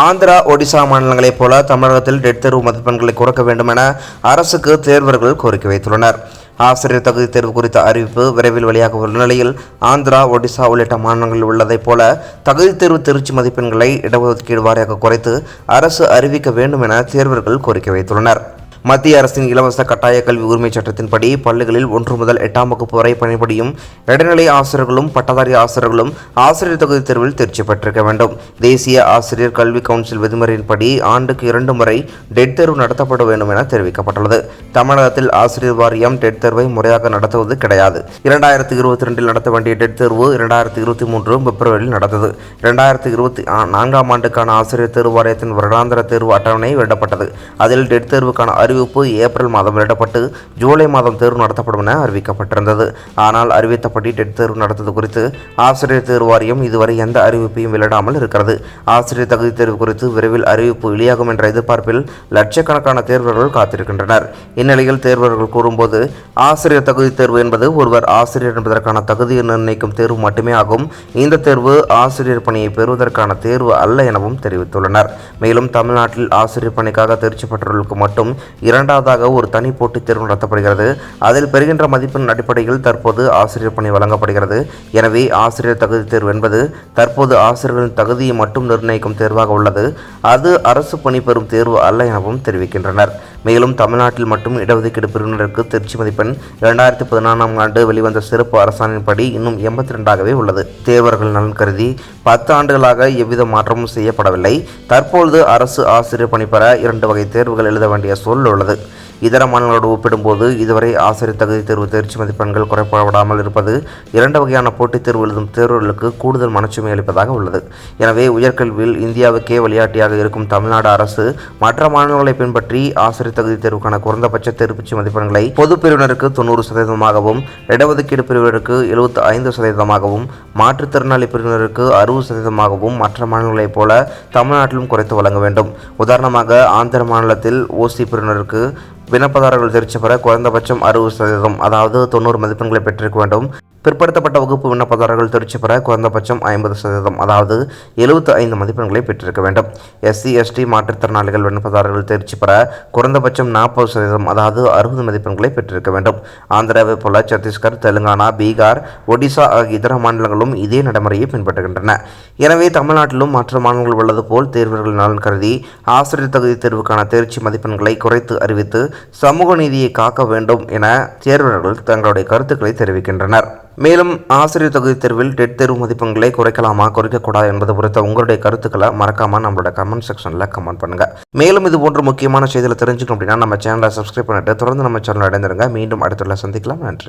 ஆந்திரா ஒடிசா மாநிலங்களைப் போல தமிழகத்தில் டெட் தேர்வு மதிப்பெண்களை குறைக்க வேண்டும் என அரசுக்கு தேர்வர்கள் கோரிக்கை வைத்துள்ளனர். ஆசிரியர் தகுதி தேர்வு குறித்த அறிவிப்பு விரைவில் வெளியாக உள்ள நிலையில் ஆந்திரா ஒடிசா உள்ளிட்ட மாநிலங்களில் உள்ளதைப் போல தகுதி தேர்வு திருச்சி மதிப்பெண்களை இடஒதுக்கீடு வாரியாக குறைத்து அரசு அறிவிக்க வேண்டும் என தேர்வர்கள் கோரிக்கை வைத்துள்ளனர். மத்திய அரசின் இலவச கட்டாய கல்வி உரிமை சட்டத்தின்படி பள்ளிகளில் ஒன்று முதல் எட்டாம் வகுப்பு வரை பணிபுரியும் இடைநிலை ஆசிரியர்களும் பட்டதாரி ஆசிரியர்களும் ஆசிரியர் தகுதி தேர்வில் தேர்ச்சி பெற்றிருக்க வேண்டும். தேசிய ஆசிரியர் கல்வி கவுன்சில் விதிமுறையின்படி ஆண்டுக்கு இரண்டு முறை டெட் தேர்வு நடத்தப்பட வேண்டும் என தெரிவிக்கப்பட்டுள்ளது. தமிழகத்தில் ஆசிரியர் வாரியம் டெட் தேர்வை முறையாக நடத்துவது கிடையாது. இரண்டாயிரத்தி இருபத்தி ரெண்டில் நடத்த வேண்டிய டெட் தேர்வு இரண்டாயிரத்தி இருபத்தி மூன்று பிப்ரவரியில் நடந்தது. இரண்டாயிரத்தி இருபத்தி நான்காம் ஆண்டுக்கான ஆசிரியர் தேர்வு வாரியத்தின் வருடாந்திர தேர்வு அட்டவணை வெளியிடப்பட்டது அதில் டெட் தேர்வுக்கான அறிவிப்பு ஏப்ரல் மாதம் வெளியிடப்பட்டு ஜூலை மாதம் தேர்வு நடத்தப்படும் என அறிவிக்கப்பட்டிருந்தது. ஆனால் அறிவித்தபடி டெட் தேர்வு நடத்தது குறித்து ஆசிரியர் தேர்வு வாரியம் இதுவரை எந்த அறிவிப்பையும் வெளியிடாமல் இருக்கிறது. ஆசிரியர் தகுதி தேர்வு குறித்து விரைவில் அறிவிப்பு வெளியாகும் என்ற எதிர்பார்ப்பில் லட்சக்கணக்கான தேர்வர்கள் காத்திருக்கின்றனர். இந்நிலையில் தேர்வர்கள் கூறும்போது ஆசிரியர் தகுதி தேர்வு என்பது ஒருவர் ஆசிரியர் என்பதற்கான தகுதியை நிர்ணயிக்கும் தேர்வு மட்டுமே ஆகும். இந்த தேர்வு ஆசிரியர் பணியை பெறுவதற்கான தேர்வு அல்ல எனவும் தெரிவித்துள்ளனர். மேலும் தமிழ்நாட்டில் ஆசிரியர் பணிக்காக தேர்ச்சி பெற்றவர்களுக்கு மட்டும் இரண்டாவதாக ஒரு தனி போட்டித் தேர்வு நடத்தப்படுகிறது. அதில் பெறுகின்ற மதிப்பெண் அடிப்படையில் தற்போது ஆசிரியர் பணி வழங்கப்படுகிறது. எனவே ஆசிரியர் தகுதி தேர்வு என்பது தற்போது ஆசிரியர்களின் தகுதியை மட்டும் நிர்ணயிக்கும் தேர்வாக உள்ளது. அது அரசு பணி பெறும் தேர்வு அல்ல எனவும் தெரிவிக்கின்றனர். மேலும் தமிழ்நாட்டில் மட்டும் இடஒதுக்கீடு பிரிவினருக்கு தேர்ச்சி மதிப்பெண் இரண்டாயிரத்தி பதினான்காம் ஆண்டு வெளிவந்த சிறப்பு அரசாணையின்படி இன்னும் எண்பத்தி ரெண்டாகவே உள்ளது. தேர்வர்கள் நலன் கருதி பத்து ஆண்டுகளாக எவ்வித மாற்றமும் செய்யப்படவில்லை. தற்பொழுது அரசு ஆசிரியர் பணி பெற இரண்டு வகை தேர்வுகள் எழுத வேண்டிய சொல் உள்ளது. இதர மாநிலங்களோடு ஒப்பிடும்போது இதுவரை ஆசிரியர் தகுதி தேர்வு தேர்ச்சி மதிப்பெண்கள் குறைப்படாமல் இருப்பது இரண்டு வகையான போட்டித் தேர்வு எழுதும் தேர்வுகளுக்கு கூடுதல் மனச்சுமை அளிப்பதாக உள்ளது. எனவே உயர்கல்வியில் இந்தியாவுக்கே விளையாட்டியாக இருக்கும் தமிழ்நாடு அரசு மற்ற மாநிலங்களை பின்பற்றி ஆசிரியர் தகுதி தேர்வுக்கான குறைந்தபட்ச தேர்ச்சி மதிப்பெண்களை பொது பிரிவினருக்கு தொண்ணூறு சதவீதமாகவும் இடஒதுக்கீடு பிரிவினருக்கு எழுபத்தி ஐந்து சதவீதமாகவும் மாற்றுத்திறனாளி பிரிவினருக்கு அறுபது சதவீதமாகவும் மற்ற மாநிலங்களைப் போல தமிழ்நாட்டிலும் குறைத்து வழங்க வேண்டும். உதாரணமாக ஆந்திர மாநிலத்தில் ஓசி பிரிவினருக்கு விண்ணப்பதாரர்கள் தேர்ச்சி பெற குறைந்தபட்சம் அறுபது சதவீதம் அதாவது தொண்ணூறு மதிப்பெண்களை பெற்றிருக்க வேண்டும். பிற்படுத்தப்பட்ட வகுப்பு விண்ணப்பதாரர்கள் தேர்ச்சி பெற குறைந்தபட்சம் ஐம்பது சதவீதம் அதாவது எழுபத்தி ஐந்து மதிப்பெண்களை பெற்றிருக்க வேண்டும். எஸ்சி எஸ்டி மாற்றுத்திறனாளிகள் விண்ணப்பதாரர்கள் தேர்ச்சி பெற குறைந்தபட்சம் நாற்பது சதவீதம் அதாவது அறுபது மதிப்பெண்களை பெற்றிருக்க வேண்டும். ஆந்திராவை போல சத்தீஸ்கர் தெலுங்கானா பீகார் ஒடிசா ஆகிய இதர மாநிலங்களும் இதே நடைமுறையை பின்பற்றுகின்றன. எனவே தமிழ்நாட்டிலும் மற்ற மாநிலங்கள் உள்ளது போல் தேர்வர்கள் நலன் கருதி ஆசிரியர் தகுதி தேர்வுக்கான தேர்ச்சி மதிப்பெண்களை குறைத்து அறிவித்து சமூக நீதியை காக்க வேண்டும் என தேர்வர்கள் தங்களுடைய கருத்துக்களை தெரிவிக்கின்றனர். மேலும் ஆசிரியர் தகுதி தேர்வில் டெட் தேர்வு மதிப்பெண்களை குறைக்கலாமா குறைக்கக்கூடாது என்பது குறித்த உங்களுடைய கருத்துக்களை மறக்காமல் நம்மளோட கமெண்ட் செக்ஷனில் கமெண்ட் பண்ணுங்க. மேலும் இது போன்ற முக்கியமான செய்திகளை தெரிஞ்சுக்கணும் அப்படின்னா நம்ம சேனலை சப்ஸ்கிரைப் பண்ணிட்டு தொடர்ந்து நம்ம சேனல் அடைந்திருங்க மீண்டும் அடுத்துள்ள சந்திக்கலாம். நன்றி.